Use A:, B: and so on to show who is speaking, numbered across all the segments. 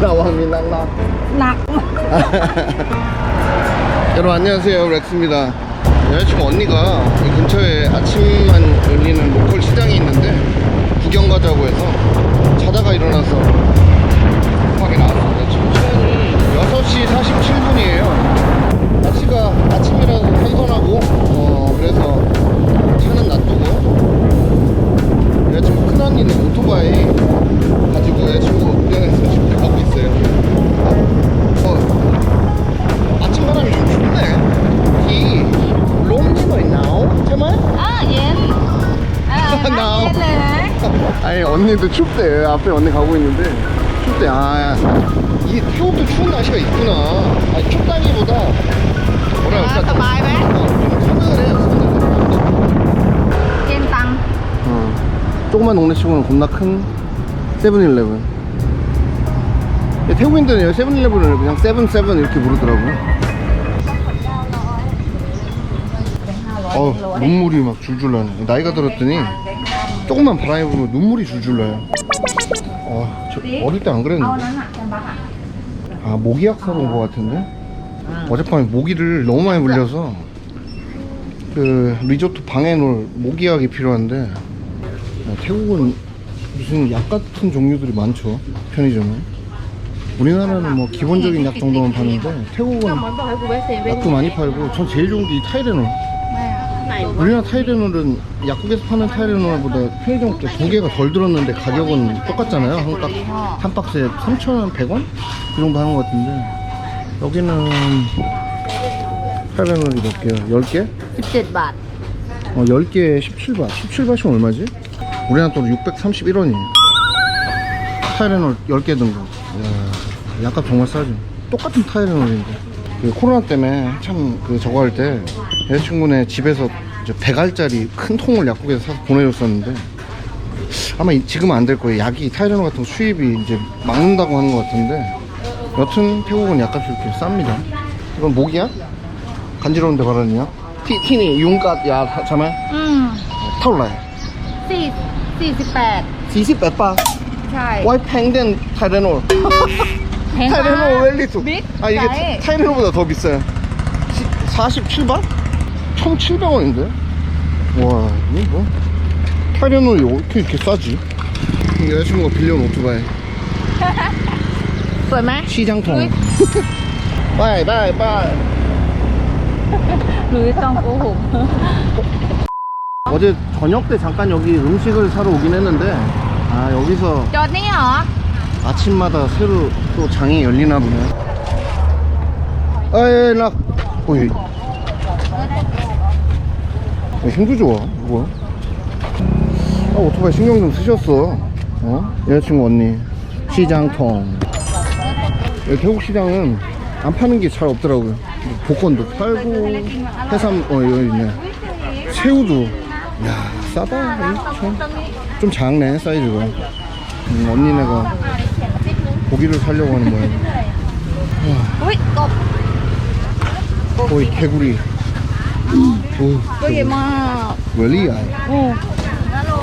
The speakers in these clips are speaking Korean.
A: 나왕민낭랑
B: หนัก
A: 여러분 안녕하세요 렉스입니다 여자친구 언니가 이 근처에 아침만 열리는 로컬 시장이 있는데 구경 가자고 해서 자다가 일어나서 급하게 나왔습니다 지금 시간이 6시 47분이에요 날씨가 아침이라서 선선하고 어 그래서 차는 놔두고 여자친구 큰언니는 오토바이 가지고 여자친구 운전해서 지금 언니도 춥대. 앞에 언니 가고 있는데. 춥대. 아 이게 태국도 추운 날씨가 있구나. 아니 춥다기보다 뭐라 할까
B: 아,
A: 어, 어. 조그만 동네 치고는 겁나 큰 세븐일레븐. 예, 태국인들은 세븐일레븐을 그냥 세븐세븐 이렇게 부르더라고요. 어 눈물이 막 줄줄 나네 나이가 들었더니 조금만 바람이 불면 눈물이 줄줄 나요. 아, 저 어릴 때 안 그랬는데. 아 모기약 사러 온 거 같은데? 아. 어젯밤에 모기를 너무 많이 물려서 그 리조트 방에 놓을 모기약이 필요한데 아, 태국은 무슨 약 같은 종류들이 많죠 편의점에. 우리나라는 뭐 기본적인 약 정도만 파는데 태국은 약도 많이 팔고 전 제일 좋은 게 이 타이레놀 우리나라 타이레놀은 약국에서 파는 타이레놀보다 편의점 두 개가 덜 들었는데 가격은 똑같잖아요. 한, 박, 한 박스에 3,100원? 그 정도 하는 것 같은데. 여기는 타이레놀이 몇 개야? 10개?
B: 17밭.
A: 어, 10개에 17밭. 17밭이 얼마지? 우리나라 돈 631원이에요. 타이레놀 10개 등급. 야, 약간 정말 싸죠. 똑같은 타이레놀인데. 그 코로나 때문에 참 그 저거 할 때 여자친구네 집에서 이제 100알짜리 큰 통을 약국에서 사서 보내줬었는데 아마 이- 지금은 안 될 거예요 약이 타이레놀 같은 거 수입이 이제 막는다고 하는 것 같은데 여튼 태국은 약값이 이렇게 쌉니다 이건 모기야? 간지러운데 바르느냐? 티, 티니 윤갓 야 잠깐
B: อืม
A: 타올라요
B: สี่สี่สิบแปด
A: 48바
B: ใช่
A: 와이 팽된 타이레놀
B: แพงมาก
A: 타이레노
B: 웰리토
A: 아 이게 타이레노보다 더 비싸요. 47반? 총 700원인데? 와 이거 뭐? 타이레놀이 어떻게 이렇게 싸지? 여자친구가 빌려온 오토바이. 시장통 빠이 빠이 빠이.
B: 루이상 꼬호.
A: 어제 저녁 때 잠깐 여기 음식을 사러 오긴 했는데 아 여기서
B: 연애요.
A: 아침마다 새로 또 장이 열리나 보네. 아이, 락. 어이. 야, 힘도 좋아. 뭐야? 아, 오토바이 신경 좀 쓰셨어. 어? 여자친구 언니. 시장통. 태국 시장은 안 파는 게 잘 없더라고요. 복권도 팔고, 해삼, 어, 여기 있네. 새우도. 야, 싸다. 좀 작네, 사이즈가. 음, 언니네가 고기를 살려고 하는
B: 모양이에요.
A: 오이 또.
B: 오이 개구리. 여기 막.
A: 웰리야.
B: 어.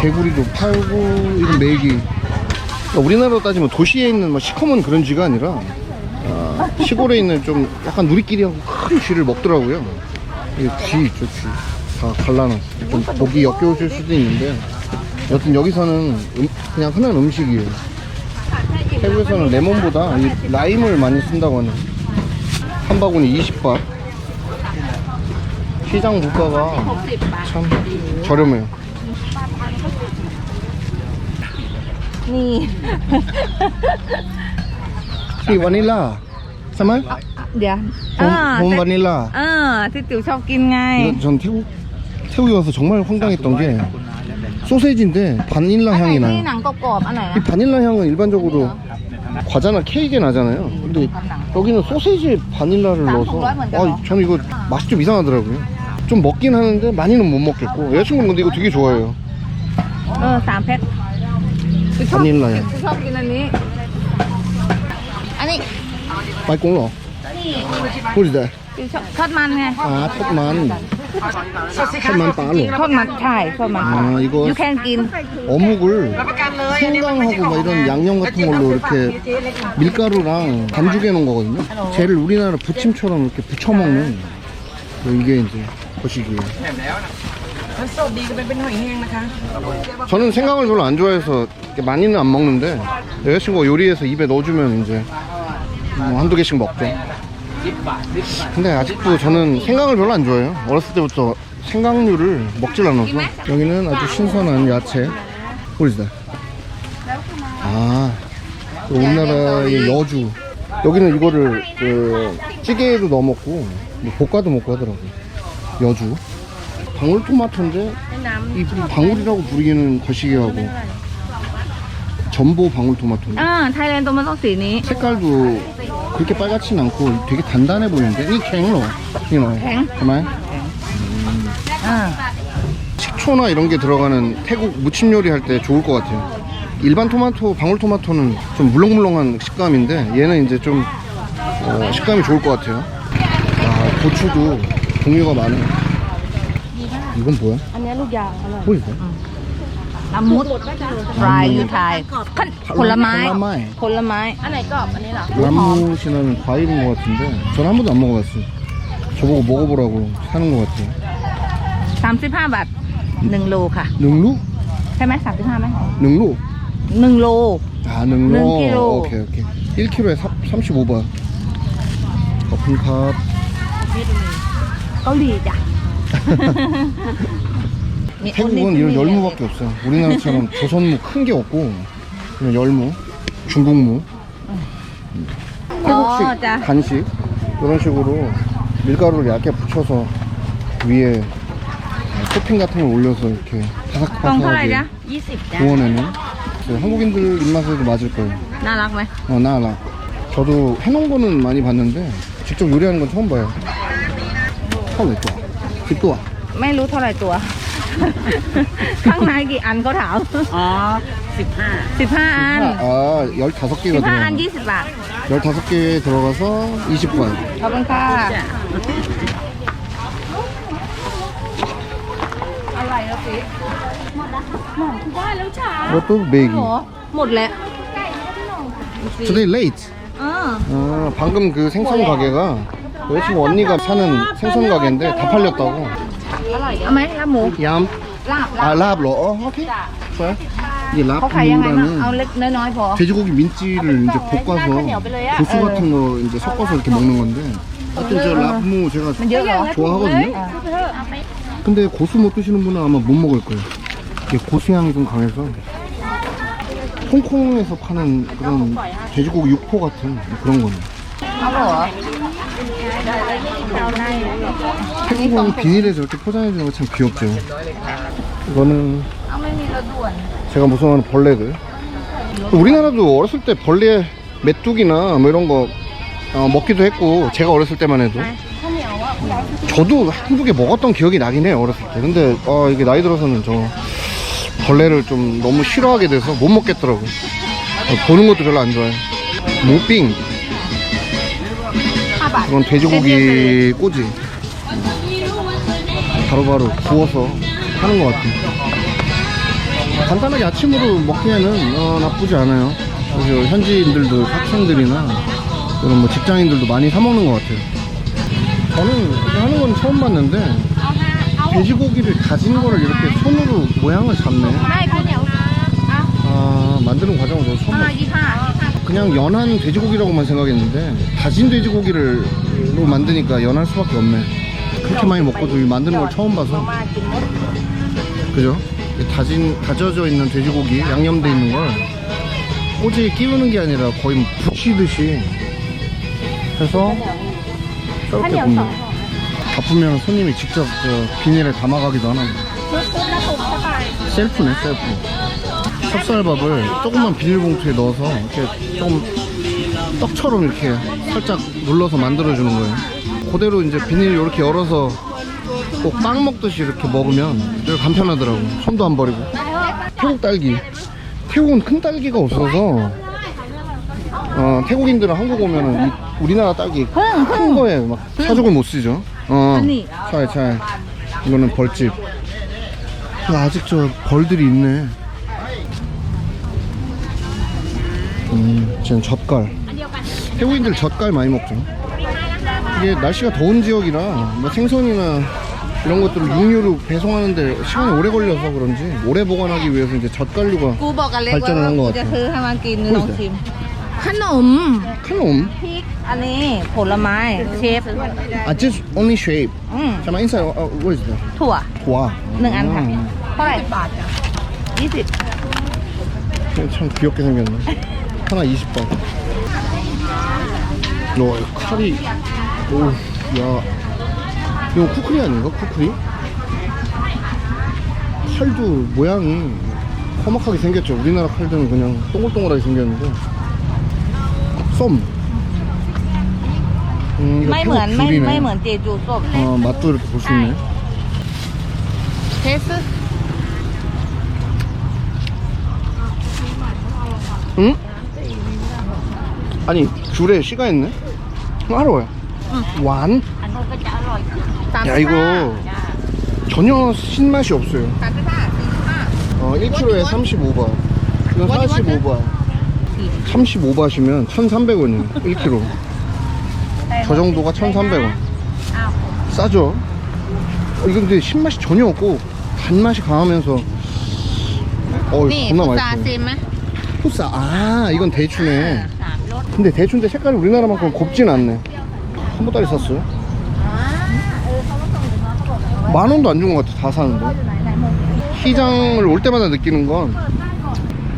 A: 개구리도 팔고 이런 메기. 그러니까 우리나라로 따지면 도시에 있는 막 시커먼 그런 쥐가 아니라 아, 시골에 있는 좀 약간 누리끼리하고 큰 쥐를 먹더라고요. 이쥐 있죠, 쥐. 다 갈라놨어. 좀 보기 역겨우실 수도 있는데. 여튼 여기서는 음, 그냥 흔한 음식이에요. 태국에서는 레몬보다 이 라임을 많이 쓴다고 하네. 한 바구니 20바. 시장 물가가
B: 60บาท
A: 참 저렴해요.
B: นี่
A: 이 바닐라. 사말?
B: เดี๋ยว
A: 봄, 봄 바닐라.
B: เออที่ติ๋วชอบกินไง
A: 이거 전 태국 태국에 와서 정말 황당했던 게 소세지인데 바닐라
B: อันไหน
A: 향이
B: ที่
A: 나요.
B: หนังกรอบๆอันไหน
A: 이
B: นะ
A: 바닐라 향은 일반적으로 과자나 케이크는 하잖아요. 근데 여기는 소세지에 바닐라를 넣어서 아, 저는 이거 맛이 좀 이상하더라고요. 좀 먹긴 하는데 많이는 못 먹겠고. 여자친구는 근데 이거 되게 좋아해요.
B: 어, 3팩. 바닐라야. 아니.
A: 맛있고
B: What is that?
A: 아, 톱만. 컵만 따로.
B: 컵만 차이, 컵만.
A: 아 이거 어묵을 생강하고 막 이런 양념 같은 걸로 이렇게 밀가루랑 반죽해 놓은 거거든요. 쟤를 우리나라 부침처럼 이렇게 부쳐 먹는. 그 이게 이제 거시기예요. 저는 생강을 별로 안 좋아해서 많이는 안 먹는데 여자친구가 요리해서 입에 넣어주면 이제 뭐 한두 개씩 먹죠. 근데 아직도 저는 생강을 별로 안 좋아해요. 어렸을 때부터 생강류를 먹질 않아서. 여기는 아주 신선한 야채. 보이시다. 아, 그 우리나라의 여주. 여기는 이거를 그 찌개에도 넣어 먹고 뭐 볶아도 먹고 하더라고요. 여주. 방울토마토인데 이 방울이라고 부르기는 거시기하고 전보 방울토마토
B: 아,
A: 색깔도 그렇게 빨갛진 않고 되게 단단해 보이는데? 이 갱로 이거
B: 그만. 아.
A: 식초나 이런 게 들어가는 태국 무침 요리 할 때 좋을 것 같아요. 일반 토마토 방울토마토는 좀 물렁물렁한 식감인데 얘는 이제 좀 어, 식감이 좋을 것 같아요. 아 고추도 종류가 많아요. 이건 뭐야? 뭐야 이거?
B: ละมุด fry อยู่ไทยผลไม้
A: ผลไม้
B: ผลไม้ อันไหนกรอบ อันนี้เหรอ
A: 람무시나는 과일인 것 같은데 전 한 번도 안 먹어봤어요 저보고 먹어보라고 사는 것 같아요
B: 35 บาทหนึ่งโลค่ะ
A: 능루?
B: ใช่ไหม35ไหม
A: 능루?
B: หนึ่งโล
A: 아 능루
B: 능 킬로.
A: 오케이 오케이 1kg에 35바 거품컵
B: เกาหลีจ้ะ
A: 태국은 이런 열무밖에 없어요 우리나라처럼 조선무 큰 게 없고 그냥 열무 중국무
B: อ๋อ
A: 태국식
B: จ้ะ
A: 간식 이런 식으로 밀가루를 얇게 붙여서 위에 토핑 같은 걸 올려서 이렇게
B: กล่องเท่าไหร่
A: 바삭바삭하게
B: จ๊ะ20จ้ะ
A: 구워내는 네, 한국인들 입맛에도 맞을 거예요
B: น่ารักไหม
A: 어 나나 저도 해놓은 거는 많이 봤는데 직접 요리하는 건 처음 봐요 처음 냈죠 집도 와
B: ไม่รู้เท่าไหร่ตัว ข้างในกี่อันเขาถาม
C: อ๋อสิบห้า
B: 15 อัน
A: 아 15개가
B: 15 อัน
A: 들어가
B: 20 บาท
A: 15개 들어가서 20관
B: ขอบคุณค่ะ
C: จ้ะ
B: อะไรแล้วพี่หมดแล้วหมดทุกบ้านแล้วช้า
A: 이것도 매기
B: หมดแล้ว
A: Today late
B: เออ
A: 아, 방금 그 생선 가게가 여자친구 언니가 사는 생선 가게인데 다 팔렸다고
B: เอาไหมลาบหมู
A: 얌
B: ลาบลาบ
A: 아 랍로 어 오케이 좋아요 이게
B: เขาขายยังไงบ้างเอา
A: 랍무라는
B: เล็กน้อยๆพอ
A: 돼지고기 민지를 이제 볶아서 고수 같은 거 이제 섞어서 이렇게 먹는 건데 하여튼 저 랍무 제가
B: มันเยอะเหรอ
A: 좋아하거든요 근데 고수 못 드시는 분은 아마 못 먹을 거예요 이게 고수향이 좀 강해서 홍콩에서 파는 그런 돼지고기 육포 같은 그런 거네
B: เอาเหรอ
A: 태국이 비닐에 저렇게 포장해주는 거 참 귀엽죠. 이거는 제가 무서워하는 벌레들. 우리나라도 어렸을 때 벌레 메뚜기나 뭐 이런 거 어, 먹기도 했고 제가 어렸을 때만 해도. 저도 한두 개 먹었던 기억이 나긴 해요 어렸을 때. 근데 어, 이게 나이 들어서는 저 벌레를 좀 너무 싫어하게 돼서 못 먹겠더라고요. 어, 보는 것도 별로 안 좋아해 무빙 이건 돼지고기 꼬지. 바로바로 구워서 하는 것 같아요. 간단하게 아침으로 먹기에는 어, 나쁘지 않아요. 그래서 현지인들도 학생들이나 이런 뭐 직장인들도 많이 사 먹는 것 같아요. 저는 하는 건 처음 봤는데 돼지고기를 다진 거를 이렇게 손으로 모양을 잡네.
B: 아,
A: 아 만드는 과정을 너무 처음 봤어요. 그냥 연한 돼지고기라고만 생각했는데 다진 돼지고기를 로 만드니까 연할 수밖에 없네. 그렇게 많이 먹고도 만드는 걸 처음 봐서. 그죠? 다진 다져져 있는 돼지고기 양념돼 있는 걸 꼬지에 끼우는 게 아니라 거의 뭐 붙이듯이 해서 저렇게 굽는. 바쁘면 손님이 직접 그 비닐에 담아가기도 하나? 셀프네 셀프. 찹쌀밥을 조그만 비닐봉투에 넣어서 이렇게 좀 떡처럼 이렇게 살짝 눌러서 만들어주는 거예요 그대로 이제 비닐 이렇게 열어서 꼭 빵 먹듯이 이렇게 먹으면 되게 간편하더라고 손도 안 버리고 태국 딸기 태국은 큰 딸기가 없어서 어, 태국인들은 한국 오면은 이 우리나라 딸기 큰 거에 막 사족을 못 쓰죠 어. 잘, 잘. 이거는 벌집. 야, 아직 저 벌들이 있네. 음, 지금 젓갈. 태국인들 젓갈 많이 먹죠. 이게 날씨가 더운 지역이라 뭐 생선이나 이런 것들을 육류로 배송하는데 시간이 오래 걸려서 그런지 오래 보관하기 위해서 이제 젓갈류가
B: กูบอกกับเล็กว่า
A: 발전을 한 것
B: กูจะ
A: 같아.
B: ซื้อให้มันกิน
A: พูด
B: ลอง
A: สิ
B: ชิม ขนม
A: 칼럼
B: พริก อันนี้ผลไม้ เชฟ
A: 아, just only shape.
B: อืม
A: 잠깐 inside. 어, what is that?
B: ถั่ว
A: 도와.
B: หนึ่งอันค่ะ
A: 음.
B: เท่าไหร่บาทจ้ะยี่สิบ
A: 참 귀엽게 생겼네. 하나 20번. 너 칼이 오, 야. 이거 쿠크리 아닌가? 쿠크리? 칼도 모양이 험악하게 생겼죠. 우리나라 칼들은 그냥 동글동글하게 생겼는데. 썸. 음, 이거
B: ไม่เหมือน
A: 태국
B: ไม่
A: 귤이네.
B: ไม่เหมือนเจจูส้ม
A: 어, 맛도 이렇게 볼 수 있네.
B: เทส
A: 응? 아니 귤에 씨가 있네? 알아요 완?
B: อันนู้นก็จะอร่อยสาม
A: 야
B: สิบห้า
A: 이거 전혀 신맛이 없어요
B: สามสิบห้าสี่สิบห้า
A: 어 1kg에 35바 이건 45바 35바시면 1,300원이에요 1kg 저 정도가 1,300원
B: อ้าว
A: 싸죠? 어, 이거 근데 신맛이 전혀 없고 단맛이 강하면서 어
B: นี่
A: 겁나
B: พุทรา
A: 맛있어
B: ซิมไหม
A: 푸싸 아 이건 대추네
B: สามรส
A: 근데 대추인데 색깔이 우리나라만큼 곱진 않네. 한 보따리 샀어요. 만 원도 안 준 것 같아, 다 사는데. 시장을 올 때마다 느끼는 건,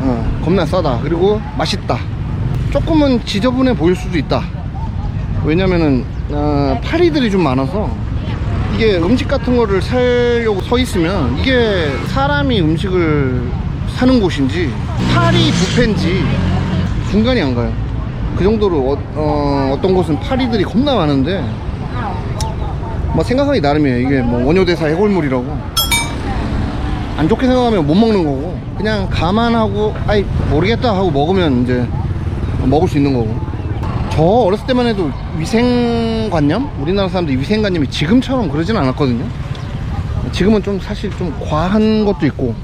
A: 어, 겁나 싸다. 그리고 맛있다. 조금은 지저분해 보일 수도 있다. 왜냐면은, 어, 파리들이 좀 많아서, 이게 음식 같은 거를 사려고 서 있으면, 이게 사람이 음식을 사는 곳인지, 파리 뷔페인지, 중간이 안 가요. 그 정도로 어, 떤 곳은 파리들이 겁나 많은데 뭐 생각하기 나름이에요. 이게 뭐 원효대사 해골물이라고 안 좋게 생각하면 못 먹는 거고 그냥 감안하고 아이 모르겠다 하고 먹으면 이제 먹을 수 있는 거고 저 어렸을 때만 해도 위생관념 우리나라 사람들 위생관념이 지금처럼 그러진 않았거든요. 지금은 좀 사실 좀 과한 것도 있고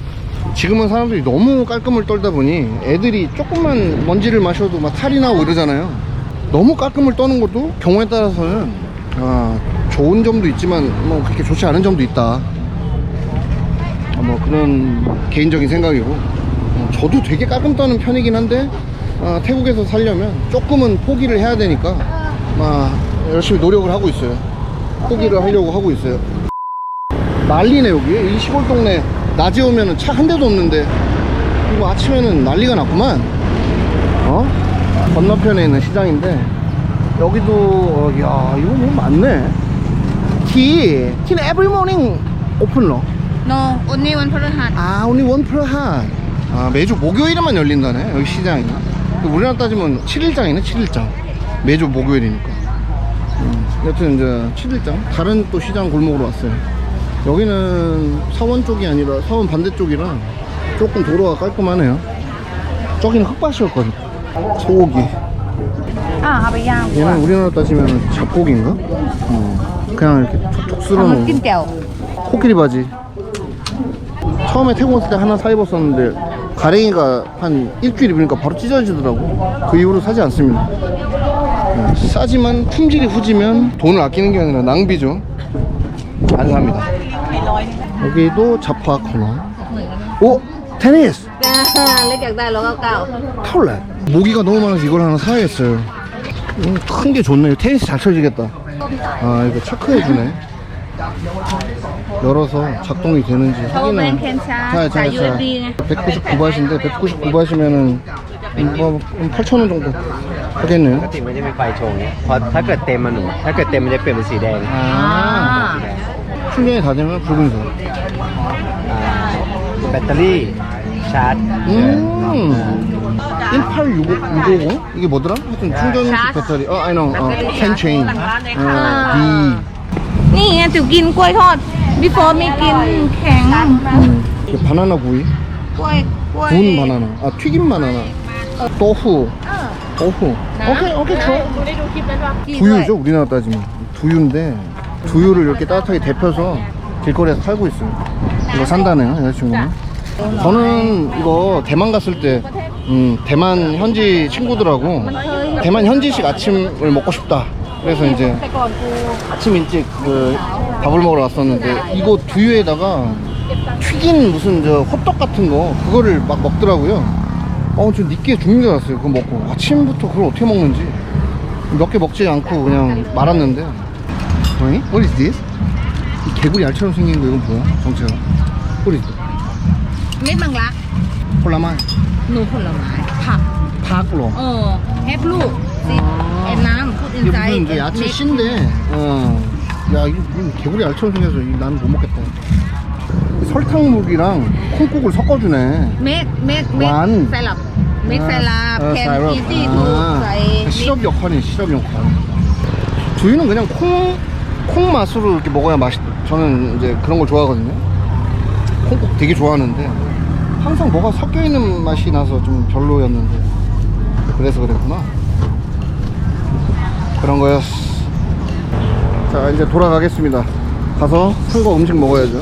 A: 지금은 사람들이 너무 깔끔을 떨다 보니 애들이 조금만 먼지를 마셔도 막 탈이 나고 이러잖아요. 너무 깔끔을 떠는 것도 경우에 따라서는 아, 좋은 점도 있지만 뭐 그렇게 좋지 않은 점도 있다. 아, 뭐 그런 개인적인 생각이고 어, 저도 되게 깔끔 떠는 편이긴 한데 아, 태국에서 살려면 조금은 포기를 해야 되니까 막 열심히 노력을 하고 있어요. 포기를 하려고 하고 있어요. 난리네 여기 이 시골 동네 낮에 오면은 차 한 대도 없는데 그리고 아침에는 난리가 났구만. 어? 건너편에 있는 시장인데 여기도 어, 야 이거 뭐 많네. 티 티는 every morning open no
B: no only one per hand.
A: 아 only one per hand. 아 매주 목요일에만 열린다네 여기 시장이. 그 우리나라 따지면 7일장이네 7일장. 매주 목요일이니까. 음, 여튼 이제 7일장? 다른 또 시장 골목으로 왔어요. 여기는 서원 쪽이 아니라 서원 반대쪽이라 조금 도로가 깔끔하네요. 저기는 흙밭이었거든. 소고기. 얘는 우리나라 따지면 잡곡인가? 어. 그냥 이렇게 툭툭 쓸어놓은 코끼리 바지. 처음에 태국 왔을 때 하나 사 입었었는데 가랭이가 한 일주일 입으니까 바로 찢어지더라고. 그 이후로 사지 않습니다. 음, 싸지만 품질이 후지면 돈을 아끼는 게 아니라 낭비죠. 안 삽니다. 여기도 자파 코너 오! 테니스!
B: เล็กอยากได้ร้อยเก้าเก้า
A: 타올렛 모기가 너무 많아서 이걸 하나 사야겠어요 음, 큰 게 좋네 테니스 잘 쳐지겠다 아 이거 체크해주네 열어서 작동이 되는지
B: เพราะว่าเป็นเคนชาร์จสาย USB ไง
A: 199바트인데 199바트면은 뭐 8,000원 정도 하겠네요
D: ปกติมันจะมีไฟโชว์อย่างเงี้ยพอถ้าเกิดเต็มมันหนูถ้าเกิดเต็มมันจะเปลี่ยนเป็นสีแดง
A: 아 충전이 다 되면 붉은색
D: อ่าแบตเตอรี่ชาร์จ
A: 음 18650? 이게 뭐더라? 하여튼 충전
B: 샷.
A: 배터리 어 아니 no 어, 캔체인 어, D
B: นี่ไงจิ๋วกินกล้วยทอด before มีกินแข็ง
A: 이게 바나나 구이
B: กล้วยกล้วย
A: 구운 바나나 아 튀김 바나나 또후
B: เออ
A: 또후 오케이 오케이 좋아
B: ได้ดูคลิปแล้วว่า
A: 두유죠 우리나라 따지면 두유인데 두유를 이렇게 따뜻하게 데펴서 길거리에서 팔고 있어요. 이거 산다네요, 여자친구는. 저는 이거 대만 갔을 때, 음, 대만 현지 친구들하고 대만 현지식 아침을 먹고 싶다. 그래서 이제 아침 일찍 그 밥을 먹으러 왔었는데 이거 두유에다가 튀긴 무슨 저 호떡 같은 거 그거를 막 먹더라고요. 어, 저 늦게 죽는 줄 알았어요. 그거 먹고 아침부터 그걸 어떻게 먹는지 몇 개 먹지 않고 그냥 말았는데. 뭐니? What is this? 이 개구리 알처럼 생긴 거 이건 뭐야? 정체가. What is this?
B: เม็ดมังลัก
A: 콜라만
B: หนูผลไม้ผัก
A: 팍로.
B: เออแฮปลูกซิแอนน้ำพูดอิน
A: 이게
B: ไซ
A: 무슨 이제 야채 씨인데, 어. 야, 이거 무슨 개구리 알처럼 생겨서 이거 나는 못 먹겠다. 설탕물이랑 콩국을 섞어주네.
B: เม็ดเม็ดเม็ด
A: หวาน
B: ไซรัปเม็ดไซรัป
A: 어,
B: แคน
A: 사이럽.
B: อีซี่ทูใส่
A: 아, 시럽 역할이 시럽 역할. 두유는 그냥 콩, 콩 맛으로 이렇게 먹어야 맛있, 저는 이제 그런 걸 좋아하거든요. 콩국 되게 좋아하는데, 항상 뭐가 섞여 있는 맛이 나서 좀 별로였는데, 그래서 그랬구나. 그런 거였어. 자, 이제 돌아가겠습니다. 가서 산거 음식 먹어야죠.